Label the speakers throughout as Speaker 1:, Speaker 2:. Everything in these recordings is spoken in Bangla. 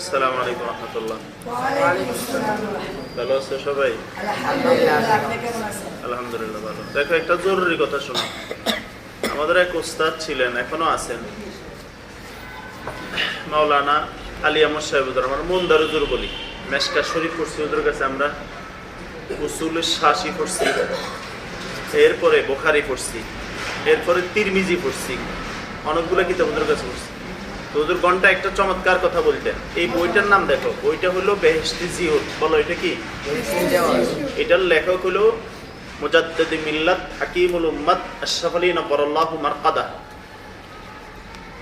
Speaker 1: আসসালামু আলাইকুম রহমতুল্লাহ। ভালো আছে সবাই? আলহামদুলিল্লাহ ভালো। দেখো, একটা জরুরি কথা শোনো। আমাদের এক ওস্তাদ ছিলেন, এখনও আছেন। মাওলানা আলী আমার মন্দারুজুর বলি। মেশকা শরীফ কাছে আমরা শাসি এরপরে বোখারি পড়ছি। এরপরে তিরমিজি পড়ছি। অনেকগুলো কিতাব ওদের কাছে পড়ছি। ঘণ্টা একটা চমৎকার কথা বলতেন। এই বইটার নাম দেখো, বইটা হলো বেহেস্তি বলো, এটা কি? এটার লেখক হলো মুজাদ্দিদ মিল্লাত হাকিমুল উম্মাদ আশরাফ আলী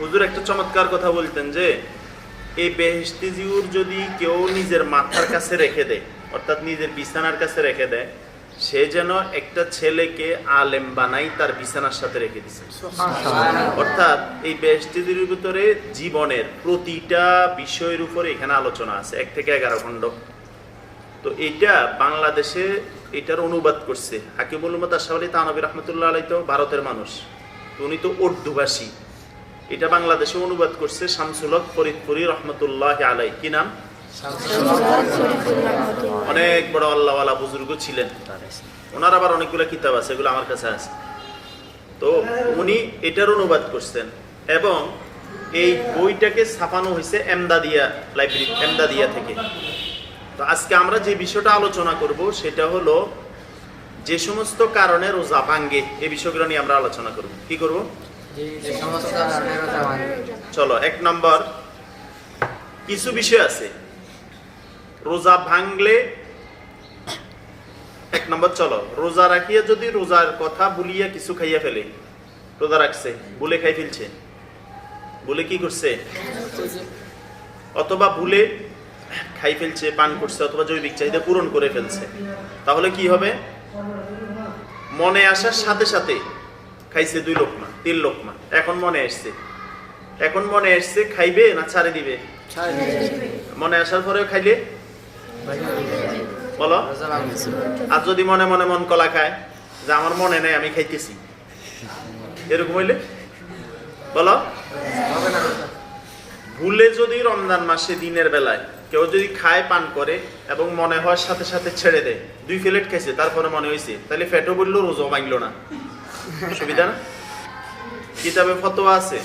Speaker 1: হুজুর, একটা চমৎকার কথা বলতেন যে, এই বেহেস্তি জিউর যদি কেউ নিজের মাথার কাছে রেখে দেয়, অর্থাৎ নিজের বিছানার কাছে রেখে দেয় সে যেন একটা ছেলেকে আলেম বানাই তার বিছানার সাথে রেখে দিছে। অর্থাৎ এই বেহেস্তিদের ভিতরে জীবনের প্রতিটা বিষয়ের উপরে এখানে আলোচনা আছে এক থেকে এগারো খণ্ড। তো এইটা বাংলাদেশে এটার অনুবাদ করছে। হাকিমুল উম্মদ আশরাফ আলী তানবী রহমতুল্লাহ আলাই তো ভারতের মানুষ। উনি তো উর্দুভাষী। এটা বাংলাদেশে অনুবাদ করছে শামসুলক ফরিদপুরি রহমতুল্লাহ আলাই কি নাম? অনেক বড় আল্লাহওয়ালা বুজুর্গ ছিলেন। ওনার আবার অনেকগুলো কিতাব আছে এগুলো আমার কাছে আছে। তো উনি এটার অনুবাদ করছেন এবং এই বইটাকে ছাপানো হয়েছে এমদাদিয়া লাইব্রেরি এমদাদিয়া থেকে। তো আজকে আমরা যে বিষয়টা আলোচনা করব সেটা হলো যে সমস্ত কারণে রোজা ভাঙ্গে এই বিষয়গুলো নিয়ে আমরা আলোচনা করব। কি করব? চলো এক নম্বর কিছু বিষয় আছে। রোজা ভাঙলে এক নম্বর চলো রোজা রাখিয়া যদি রোজার কথা ভুলিয়া কিছু খাইয়া ফেলে রোজা রাখছে ভুলে খাই ফেলছে ভুলে কি করছে? অথবা ভুলে খাই ফেলছে পান করছে অথবা জৈবিক চাহিদা পূরণ করে ফেলছে তাহলে কি হবে? মনে আসার সাথে সাথে খাইছে দুই লোকমা তিন লোকমা এখন মনে আসছে। এখন মনে আসছে খাইবে না ছাড়ে দিবে? মনে আসার পরেও খাইলে? বলো। আর যদি মনে মনে মন কলা খায়, যে আমার মনে নেই, আমি খাইতেছি। এরকম হইলে? বলো। ভুলে যদি রমজান মাসে দিনের বেলায় কেউ যদি খায়, পান করে এবং মনে হওয়ার সাথে সাথে ছেড়ে দেয়, দুই প্লেট খাইছে, তারপরে মনে হয়েছে তাহলে ফেটও বলল, রোজও ভাঙলো না। সুবিধা না? কিতাবে ফতোয়া আছে,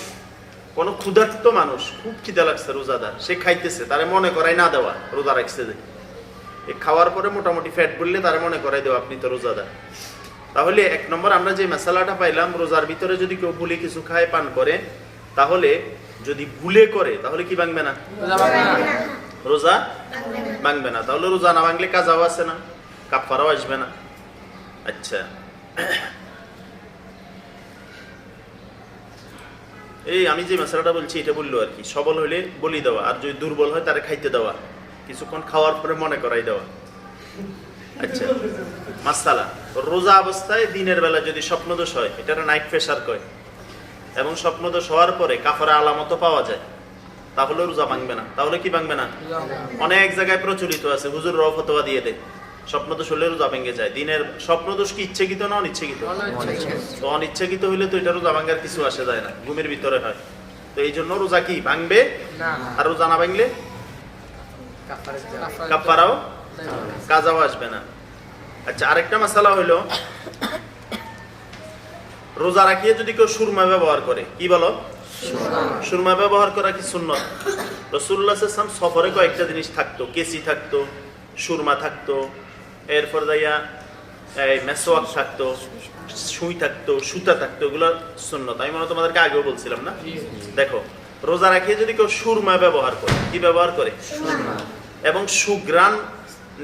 Speaker 1: কোনো ক্ষুধার্ত মানুষ খুব খিদা লাগছে রোজাদার, সে খাইতেছে, তারে মনে করাই না দেওয়া, রোজা রাখছে যে। খাওয়ার পরে মোটামুটি ফ্যাট বললে তারে মনে করাই দেওয়া আপনি তো রোজাদার। তাহলে এক নম্বর আমরা যে মশালাটা পাইলাম রোজার ভিতরে যদি কেউ ভুলে কিছু খায় পান করে তাহলে যদি ভুলে করে তাহলে কি ভাঙবে না? রোজা ভাঙবে না। তাহলে রোজা না ভাঙলে কাজাও আসে না কাপড়াও আসবে না। আচ্ছা। এই আমি যে মশলাটা বলছি এটা বলল আর কি সবল হলে বলি দেওয়া আর যদি দুর্বল হয় তারে খাইতে দেওয়া। কিছুক্ষণ খাওয়ার পরে মনে করাই দেওয়া। আচ্ছা মাসালা রোজা অবস্থায় দিনের বেলা যদি স্বপ্নদোষ হয় এটা নাইট প্রেশার কয়। এবং স্বপ্নদোষ হওয়ার পরে কাফারে আলামত পাওয়া যায় তাহলে রোজা ভাঙবে না। তাহলে কি ভাঙবে না? অনেক জায়গায় প্রচলিত আছে হুজুর র ফতোয়া দিয়ে দেয় স্বপ্নদোষ হলে রোজা ভেঙে যায়। দিনের স্বপ্নদোষ কি ইচ্ছাকৃত না অনিচ্ছাকৃত? তো অনিচ্ছাকৃত হইলে তো এটা রোজা ভাঙ্গার কিছু আসে যায় না ঘুমের ভিতরে হয়। তো এই জন্য রোজা কি ভাঙবে? আর রোজা না ভাঙলে? কাপ্পারাও কাজাও আসবে না। আচ্ছা আরেকটা মশালা হইল রোজা রাখিয়ে যদি কেউ সুরমা ব্যবহার করে কি বলো? সুরমা ব্যবহার করা কি শূন্য রসুল্লাহ সফরে কয়েকটা জিনিস থাকতো কেসি থাকতো সুরমা থাকতো এরপর যাইয়া এই মেসোয়াক থাকতো সুই থাকতো সুতা থাকতো এগুলো সুন্নত। আমি মনে হয় তোমাদেরকে আগেও বলছিলাম না? দেখো রোজা রাখিয়ে যদি কেউ সুরমা ব্যবহার করে কি ব্যবহার করে? এবং সুগ্রান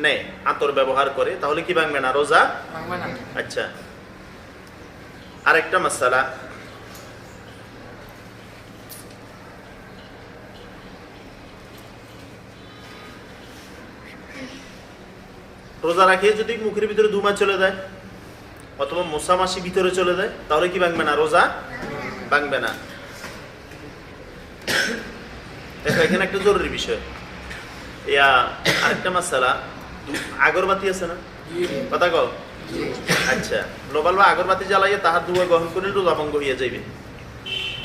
Speaker 1: নেয় আতর ব্যবহার করে। তাহলে কি ভাঙবে না? রোজা? আচ্ছা। আরেকটা মশালা রোজা রাখিয়ে যদি মুখের ভিতরে ধুমা চলে যায় অথবা মশামাসি ভিতরে চলে যায় তাহলে কি ভাঙবে না? রোজা? ভাঙবে না। দেখো এখানে একটা জরুরি বিষয়। ইয়া আরেকটা মাসালা আগরবাতি আছে না? কথা কও। আচ্ছা গ্লোবাল বা আগরবাতি জ্বালাইয়ে তাহার দুয়া গ্রহণ করিলে ভঙ্গ হইয়া যাইবে।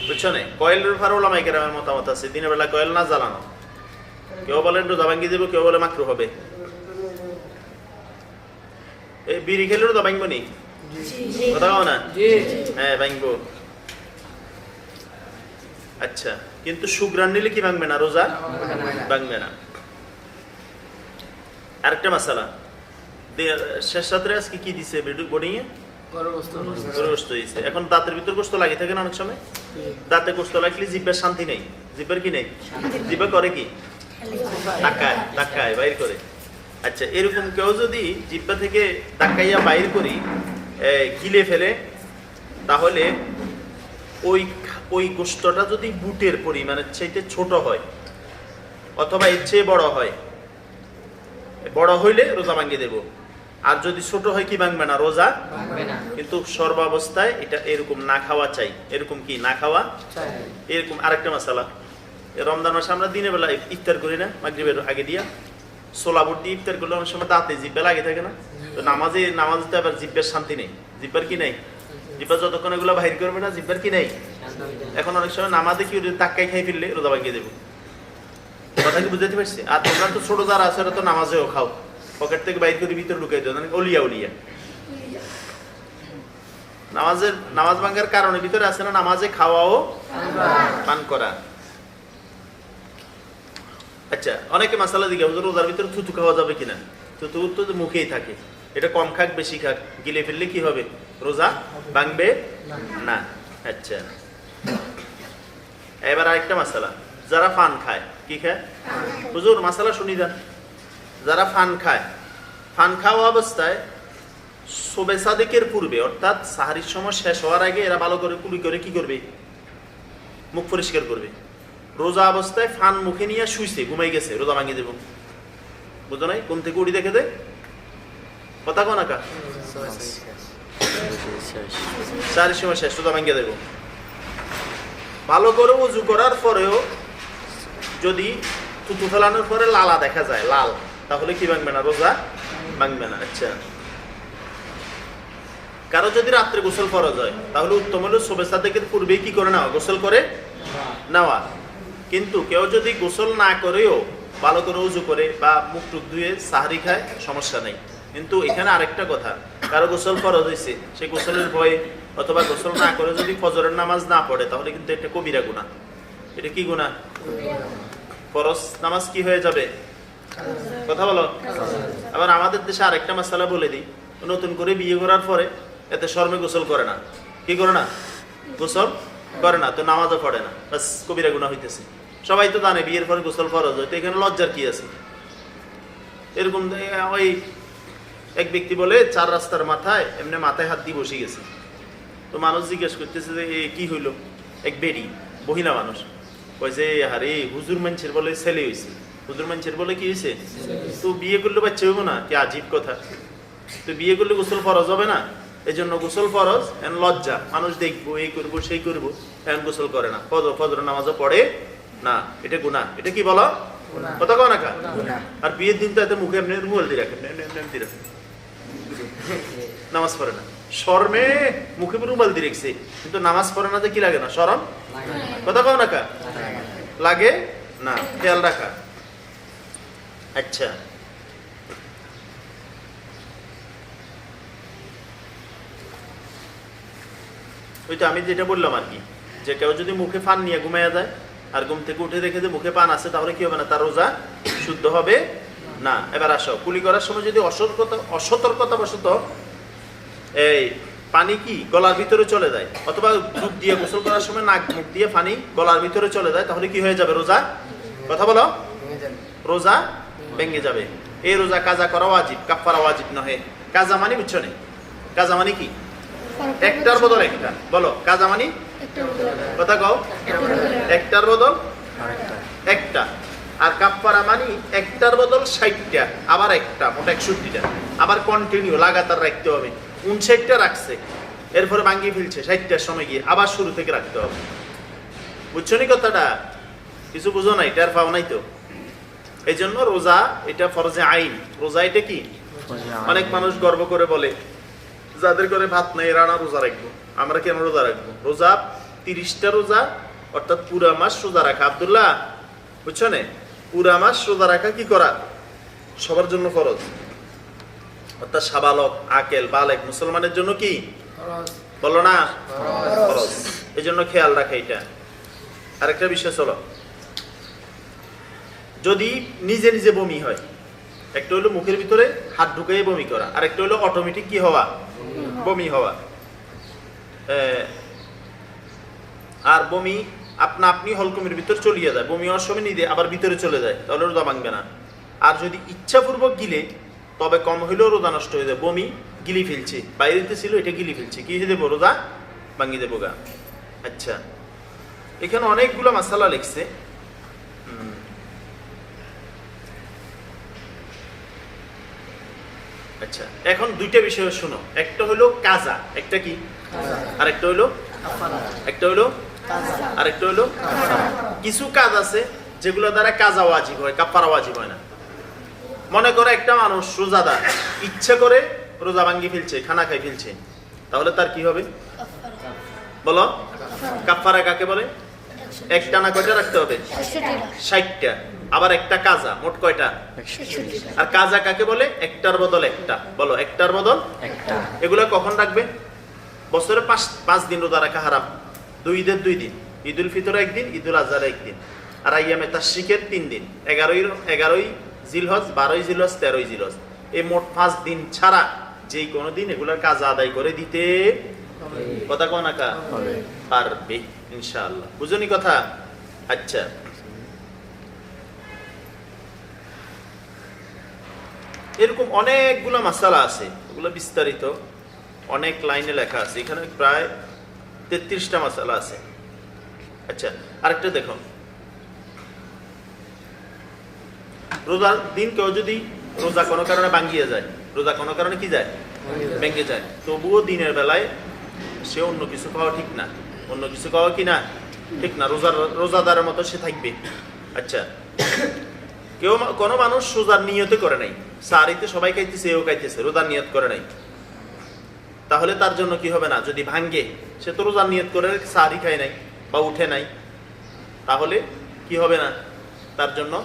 Speaker 1: বুঝছ না কয়েলের ফারো ওলামাই কেরামের মতামত আছে দিনের বেলা কয়েল না জ্বালানো। কেউ বলেন রোজা ভাঙ্গি দেবো কেউ বলে মাত্র হবে। এই বিড়ি খেলে রোজা ভাঙবো নি? কথা কও না? হ্যাঁ ভাঙবো আচ্ছা কিন্তু সুগ্রান নিলে কি ভাঙবে না? রোজা ভাঙবে না। আরেকটা মশালা শেষ রাত্রে আজকে কি দিছে বোর্ডিং এ গোস্ত। এখন দাঁতের ভিতর গোস্ত লাগে থাকে না অনেক সময়? দাঁতে গোস্ত লাগলে জিব্বার শান্তি নেই। জিব্বার কি নেই? জিব্বা করে কি? ধাক্কায় ধাক্কায় বাইর করে। আচ্ছা এরকম কেউ যদি জিব্বা থেকে ধাক্কাইয়া বাইর করি গিলে ফেলে তাহলে ওই ওই গোস্তটা যদি বুটের পরিমাণের চাইতে ছোট হয় অথবা এর চেয়ে বড় হয় বড় হইলে রোজা ভাঙ্গি দেব। আর যদি ছোট হয় কি ভাঙবে না? রোজা কিন্তু সর্বাবস্থায় এটা এরকম না খাওয়া চাই। এরকম কি না খাওয়া? এরকম আরেকটা মশালা। রমজান মাসে আমরা দিনের বেলা ইফতার করি না মাগরিবের আগে দিয়া। সোলা বুট ইফতার করলে অনেক সময় দাঁতে জিব্বে লাগে থাকে না? তো নামাজে নামাজে তো আবার জিব্বের শান্তি নেই। জিব্বার কি নেই? জিব্বা যতক্ষণ এগুলো বাহির করবে না জিব্বার কি নেই? এখন অনেক সময় নামাজে কি তাক্কাই খাই ফেললে রোজা ভাঙিয়ে দেবো। কথা কি বুঝতে পারছি? আর তোমরা তো ছোট যারা আছে তো নামাজেও খাও। পকেট থেকে বাইর করে ভিতরে ঢুকাই দাও মানে অলিয়া অলিয়া। নামাজের, নামাজ ভাঙ্গার কারণে ভিতরে আছে না নামাজে খাওয়াও পান করা। আচ্ছা অনেকে মাসালা দিকে হুজুর রোজার ভিতরে থুতু খাওয়া যাবে কিনা? থুতু তো মুখেই থাকে। এটা কম খাক, বেশি খাক। গিলে ফেললে কি হবে? রোজা ভাঙবে না। আচ্ছা। এবার আরেকটা মাসালা যারা পান খায় কি খায়? হুজুর, মাসালা শুনি যান যারা ফান খায়, ফান খাওয়া অবস্থায় শোবে সাদেকের পূর্বে, অর্থাৎ সাহারির সময় শেষ হওয়ার আগে এরা ভালো করে কুলি করে কি করবে? মুখ পরিষ্কার করবে। রোজা অবস্থায় ফান মুখে নিয়ে শুইছে, ঘুমাই গেছে, রোজা ভাঙিয়ে দেবো। বুঝো নাই? কোন থেকে উড়ি দেখে দে কথা কোনা কা? সাহারির সময় শেষ, রোজা ভাঙিয়ে দেবো। ভালো করে উজু করার পরেও যদি থুতু ফেলানোর পরে লালা দেখা যায়, লাল, তাহলে কি ভাঙবে না? রোজা ভাঙবে না আচ্ছা। কারও যদি রাত্রে গোসল ফরজ হয়, তাহলে উত্তম হলো শোবে সাদেকের পূর্বেই কি করে নেওয়া? গোসল করে নেওয়া। কিন্তু কেউ যদি গোসল না করেও ভালো করে উজু করে বা মুখ টুক ধুয়ে সাহারি খায়, সমস্যা নেই। কিন্তু এখানে আরেকটা কথা, কারও গোসল ফরজ হয়েছে সে গোসলের ভয়ে অথবা গোসল না করে যদি ফজরের নামাজ না পড়ে, তাহলে কিন্তু এটা কবিরা গুণা এটা কি গুণা ফরজ নামাজ কি হয়ে যাবে? কথা বলো। আবার আমাদের দেশে আরেকটা মশালা বলে দিই। নতুন করে বিয়ে করার পরে এতে শর্মে গোসল করে না। কি করে না? গোসল করে না, তো নামাজও পড়ে না। বাস, কবিরা গুণা হইতেছে। সবাই তো জানে বিয়ের পরে গোসল ফরজ হয়, তো এখানে লজ্জার কি আছে? এরকম ওই এক ব্যক্তি বলে, চার রাস্তার মাথায় এমনি মাথায় হাত দিয়ে বসে গেছে। তো মানুষ জিজ্ঞেস করতেছে যে কি হইল? এক বেডি মহিলা মানুষ। কইছে আরে হুজুর মানুষের বলে ছেলে হয়েছে হুজুর মানুষের বলে কি হয়েছে তো বিয়ে করলে বাচ্চা হইব না? কি আজীব কথা। তো বিয়ে করলে গোসল ফরজ হবে না? এই জন্য গোসল ফরজ এখন লজ্জা। মানুষ দেখব এই করব সেই করব এখন গোসল করে না। ফজর ফজর নামাজও পড়ে না। এটা গুণা এটা কি বলো? কথা কও না কা? আর বিয়ের দিন তো এত মুখে এমনি মোবাইল দিয়ে রাখেন। নামাজ পড়ে না। শর্মে মুখে রুমাল দিয়ে রেখেছে। কিন্তু নামাজ পড়ে না যে কি লাগে না? শরম? কথা কও না কা? লাগে না, খেয়াল রাখা। আচ্ছা। ওই তো আমি যেটা বললাম আর কি, যে কেউ যদি মুখে পান নিয়ে ঘুমাইয়া যায় আর ঘুম থেকে উঠে রেখে যে মুখে পান আছে, তাহলে কি হবে না? তার রোজা শুদ্ধ হবে না। এবার আসো, কুলি করার সময় যদি অসতর্কতা অসতর্কতা বশত এই পানি কি গলার ভিতরে চলে যায়? অথবা দুধ দিয়ে গোসল করার সময় নাক মুখ দিয়ে পানি গলার ভিতরে চলে যায় তাহলে কি হয়ে যাবে? রোজা? কথা বলো। রোজা ভেঙে যাবে। এই রোজা কাজা করা ওয়াজিব কাফারা ওয়াজিব নহে। কাজা মানে বুঝছ নে? কাজা মানে কি? একটার বদল একটা। বলো কাজা মানে? কথা কও। একটার বদল? একটা। আর কাপ্পারা মানি একটার বদল ষাটটা আবার একটা মোট একষট্টিটা। আবার কন্টিনিউ লাগাতার রাখতে হবে। উনষাটটা রাখছে। এরপরে ভাঙ্গিয়ে ফেলছে ষাটটার সময় গিয়ে আবার শুরু থেকে রাখতে হবে। বুঝছ নি কথাটা? কিছু বুঝো নাই টের পাও নাই তো? এই জন্য রোজা এটা ফরজে আইন। রোজা এটা কি? অনেক মানুষ গর্ব করে বলে যাদের ঘরে ভাত নাই রানা রোজা রাখব। আমরা কেন রোজা রাখব? রোজা তিরিশটা রোজা অর্থাৎ পুরা মাস রোজা রাখা। আবদুল্লাহ বুঝছ নে? পুরা মাস রোজা রাখা কি করা? সবার জন্য ফরজ। অর্থাৎ সাবালক আকেল বালেক মুসলমানের জন্য কি? বলো না? এই জন্য খেয়াল রাখা এটা। আরেকটা বিষয় চলো। যদি নিজে নিজে বমি হয় একটা হলো মুখের ভিতরে হাত ঢুকাই বমি করা আর একটা হলো অটোমেটিক কি হওয়া? বমি হওয়া। আর বমি আপনা আপনি হলকমের ভিতর চলিয়ে যায়। বমি হওয়ার সময় নিজে আবার ভিতরে চলে যায় তাহলে রোজা ভাঙবে না। আর যদি ইচ্ছাপূর্বক গিলে তবে কম হইলেও রোজা নষ্ট হয়ে যায়। বমি গিলি ফেলছে। বাইরেতে ছিল এটা গিলি ফেলছে। কি হয়ে দেবো রোজা ভাঙিয়ে দেবো গা। আচ্ছা। এখানে অনেকগুলো মশালা লিখছে। আচ্ছা এখন দুইটা বিষয় শুনো। একটা হলো কাজা। একটা কি? আর একটা হলো? একটা হলো? আর একটা হলো? কিছু কাজ আছে যেগুলো দ্বারা কাজা ওয়াজিব হয় কাপ্পারা ওয়াজিব হয় না। মনে করো একটা মানুষ রোজাদার ইচ্ছে করে রোজা ভাঙ্গি ফেলছে খানা খাই ফেলছে তাহলে তার কি হবে? বলো কাপ্পারা কাকে বলে? একটা না কয়টা রাখতে হবে? ষাটটা আবার একটা কাজা মোট কয়টা? আর কাজা কাকে বলে? একটার বদল একটা বলো একটার বদল
Speaker 2: একটা।
Speaker 1: এগুলো কখন রাখবে? বছরে পাঁচ পাঁচ দিন রোজা রাখা হারাম দুই ঈদের দুই দিন ঈদ উল ফিতর একদিন ঈদ উল আজহার একদিন আর আইয়ামে শিখের তিন দিন এগারোই এগারোই জিলহজ বারোই জিলহজ তেরোই জিলহজ। এই মোট পাঁচ দিন ছাড়া যেই কোনো দিন এগুলোর কাজ আদায় করে দিতে কথা কোন আকা পারবে ইনশাআল্লাহ। বুঝনি কথা? আচ্ছা। এরকম অনেকগুলো মাসালা আছে ওগুলো বিস্তারিত। অনেক লাইনে লেখা আছে। এখানে প্রায় তেত্রিশটা মাসালা আছে। আচ্ছা আরেকটা দেখো। রোজার দিন কেউ যদি রোজা কোনো কারণে ভাঙ্গিয়ে যায় রোজা কোনো কারণে কি যায়? ভেঙে যায়। তবুও দিনের বেলায় সে অন্য কিছু খাওয়া ঠিক না। অন্য কিছু খাওয়া কি না? ঠিক না। রোজার রোজাদারের মতো সে থাকবে। আচ্ছা। কেউ কোনো মানুষ রোজার নিয়তে করে নাই। সারিতে সবাই খাইতেছে এও খাইতেছে রোজার নিয়ত করে নাই। তাহলে তার জন্য কি হবে না? যদি ভাঙ্গে সে তো রোজার নিয়ত করে সারি খায় নাই বা উঠে নাই। তাহলে কি হবে না? তার জন্য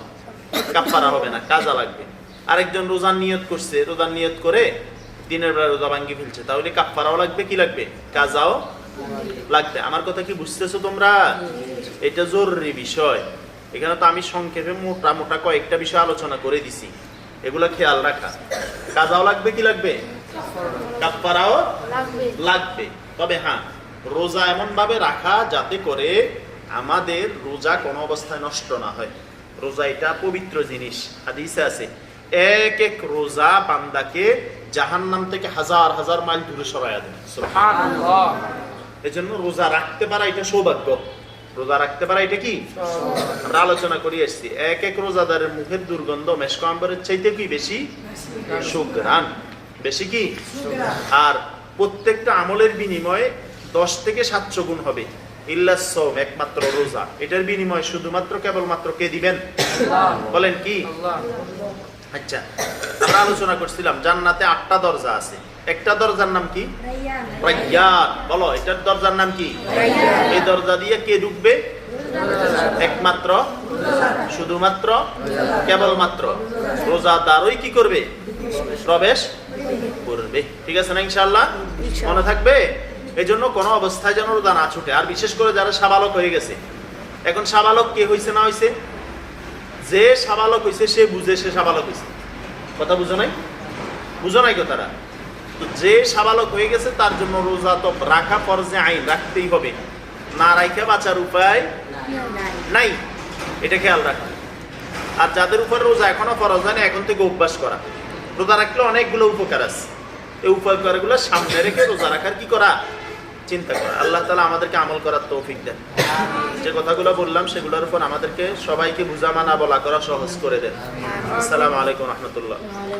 Speaker 1: কাপ্পারা হবে না কাজা লাগবে। আরেকজন রোজার নিয়ত করছে রোজার নিয়ত করে দিনের বেলা রোজা ভাঙ্গি ফেলছে তাহলে কাপ্পারাও লাগবে কি লাগবে? কাজাও লাগবে। আমার কথা কি বুঝতেছো তোমরা? এটা জরুরি বিষয়। এখানে তো আমি সংক্ষেপে মোটা মোটা কয়েকটা বিষয় আলোচনা করে দিছি। এগুলা খেয়াল রাখা। কাজাও লাগবে কি লাগবে? কাপ্পারাও লাগবে। তবে হ্যাঁ রোজা এমন ভাবে রাখা যাতে করে আমাদের রোজা কোনো অবস্থায় নষ্ট না হয়। রোজা এটা পবিত্র জিনিস হাদিসে আছে। এক এক রোজা বান্দাকে জাহান্নাম থেকে হাজার হাজার মাইল দূরে সরাইয়া সুবহানাল্লাহ। এজন্য রোজা রাখতে পারা এটা সৌভাগ্য। রোজা রাখতে পারা এটা কি? আমরা আলোচনা করি এসছি এক এক রোজাদারের মুখের দুর্গন্ধ মেশক আম্বরের চাইতে কি বেশি? সুগ্রান বেশি কি? আর প্রত্যেকটা আমলের বিনিময়ে দশ থেকে সাতশো গুণ হবে। ইল্লাসম একমাত্র রোজা। এটার বিনিময়ে শুধুমাত্র কেবলমাত্র কে দিবেন? বলেন কি? আচ্ছা আমরা আলোচনা করছিলাম জান্নাতে আটটা দরজা আছে। একটা দরজার নাম কি? রাইয়ান। বলো এটার দরজার নাম কি? এই দরজা দিয়ে কে ঢুকবে? একমাত্র? শুধুমাত্র? কেবলমাত্র? রোজাদারই কি করবে? প্রবেশ। করবে। ঠিক আছে না ইনশাল্লাহ মনে থাকবে? এই জন্য কোনো অবস্থায় যেন রোজা না ছুটে। আর বিশেষ করে যারা সাবালক হয়ে গেছে। এখন সাবালক কে হয়েছে না হয়েছে যে সাবালক হয়েছে সে বুঝে সে সাবালক হয়েছে কথা বুঝো নাই? বুঝো নাই কথাটা? তো যে সাবালক হয়ে গেছে, তার জন্য রোজা তো রাখা ফরজে আইন, রাখতেই হবে। না রাখা বাঁচার উপায় নাই। এটা খেয়াল রাখা। আর যাদের উপর রোজা এখনও ফরজ হয় না, এখন থেকে অভ্যাস করা। রোজা রাখলে অনেকগুলো উপকার আছে। এই উপকারগুলো সামনে রেখে রোজা রাখার কি করা? চিন্তা করা আল্লাহ তালা আমাদেরকে আমল করার তৌফিক দেন। যে কথাগুলো বললাম সেগুলোর উপর আমাদেরকে সবাইকে বুঝা মানা বলা করা সহজ করে দেন। আসসালামু আলাইকুম রহমতুল্লাহ।